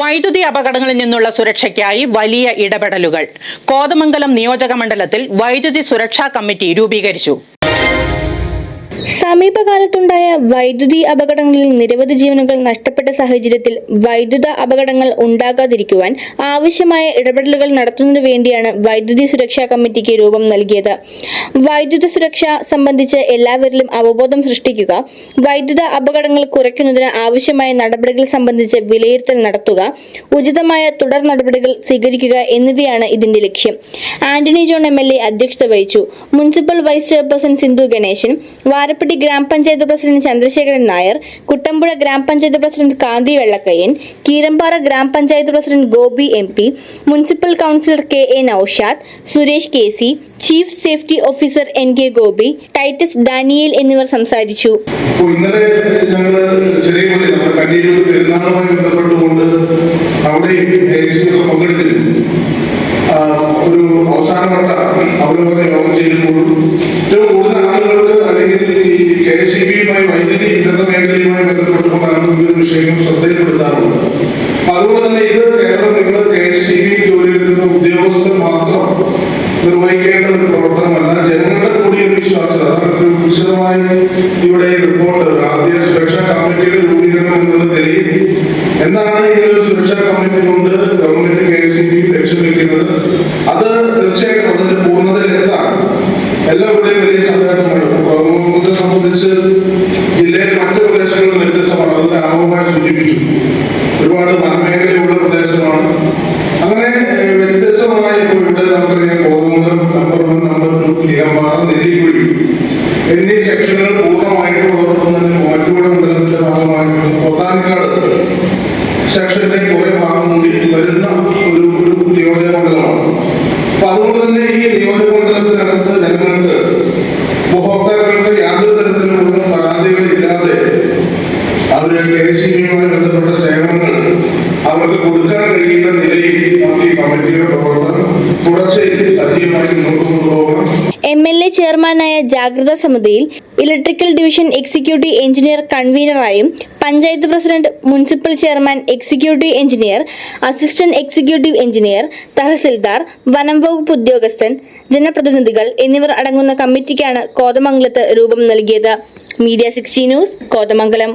വൈദ്യുതി അപകടങ്ങളിൽ നിന്നുള്ള സുരക്ഷയ്ക്കായി വലിയ ഇടപെടലുകൾ. കോതമംഗലം നിയോജക മണ്ഡലത്തിൽ വൈദ്യുതി സുരക്ഷാ കമ്മിറ്റി രൂപീകരിച്ചു. സമീപകാലത്തുണ്ടായ വൈദ്യുതി അപകടങ്ങളിൽ നിരവധി ജീവനുകൾ നഷ്ടപ്പെട്ട സാഹചര്യത്തിൽ വൈദ്യുത അപകടങ്ങൾ ഉണ്ടാകാതിരിക്കുവാൻ ആവശ്യമായ ഇടപെടലുകൾ നടത്തുന്നതിനു വേണ്ടിയാണ് വൈദ്യുതി സുരക്ഷാ കമ്മിറ്റിക്ക് രൂപം നൽകിയത്. വൈദ്യുത സുരക്ഷ സംബന്ധിച്ച് എല്ലാവരിലും അവബോധം സൃഷ്ടിക്കുക വൈദ്യുത അപകടങ്ങൾ കുറയ്ക്കുന്നതിന് ആവശ്യമായ നടപടികൾ സംബന്ധിച്ച് വിലയിരുത്തൽ നടത്തുക ഉചിതമായ തുടർ നടപടികൾ സ്വീകരിക്കുക എന്നിവയാണ് ഇതിന്റെ ലക്ഷ്യം. Antony John M L A അധ്യക്ഷത വഹിച്ചു. Municipal vice chairperson Sindhu Ganesan Varappatti ഗ്രാമപഞ്ചായത്ത് പ്രസിഡന്റ് ചന്ദ്രശേഖരൻ നായർ കുട്ടമ്പുഴ ഗ്രാമപഞ്ചായത്ത് പ്രസിഡന്റ് കാന്തി വെള്ളക്കയ്യൻ കീരമ്പാറ ഗ്രാമപഞ്ചായത്ത് president Gopi M P municipal councillor K A Noushad Suresh K C chief safety officer N K Gopi Titus Daniel എന്നിവർ സംസാരിച്ചു. ഒരു അവലോകന യോഗം ചെയ്തപ്പോൾ വിശ്വാസം അതാണ് വിശദമായി ഇവിടെ റിപ്പോർട്ട് ആദ്യ സുരക്ഷാ കമ്മിറ്റിയുടെ രൂപീകരണം എന്നുള്ള നിലയിൽ എന്താണ് ഈ ഒരു സുരക്ഷാ കമ്മിറ്റി കൊണ്ട് ഗവൺമെന്റ് കെ എസ് സി ലക്ഷ്യം വെക്കുന്നത് അത് തീർച്ചയായിട്ടും അതിന്റെ പൂർണതയിലെത്താൻ എല്ലാവരുടെയും വലിയ സഹകരണമാണ്. കോതമംഗലത്തെ സംബന്ധിച്ച് ജില്ലയിലെ മറ്റു പ്രദേശങ്ങളിൽ വ്യത്യസ്തമാണ്. അത് രാമവുമായി സൂചിപ്പിച്ചു ഒരുപാട് തന്നെ ഈ നിയോജക മണ്ഡലത്തിനകത്ത് ജനങ്ങൾക്ക് ഉപഭോക്താക്കൾക്ക് യാതൊരു തരത്തിലുള്ള പരാതികളില്ലാതെ അവർ കെ എസ് ബന്ധപ്പെട്ട സേവനങ്ങൾ അവർക്ക് കൊടുക്കാൻ കഴിയുന്ന നിലയിൽ നമുക്ക് ഈ കമ്മിറ്റിയുടെ പ്രവർത്തനം തുടർച്ചയായി സജീവമായി മുന്നോട്ട് കൊണ്ടുപോകണം. എം എൽ എ ചെയർമാനായ ജാഗ്രതാ സമിതിയിൽ electrical division executive engineer കൺവീനറായും panchayat president municipal chairman executive engineer assistant executive engineer tahsildar വനം വകുപ്പ് ഉദ്യോഗസ്ഥൻ ജനപ്രതിനിധികൾ എന്നിവർ അടങ്ങുന്ന കമ്മിറ്റിക്കാണ് കോതമംഗലത്ത് രൂപം നൽകിയത്. Media Sixty News Kothamangalam.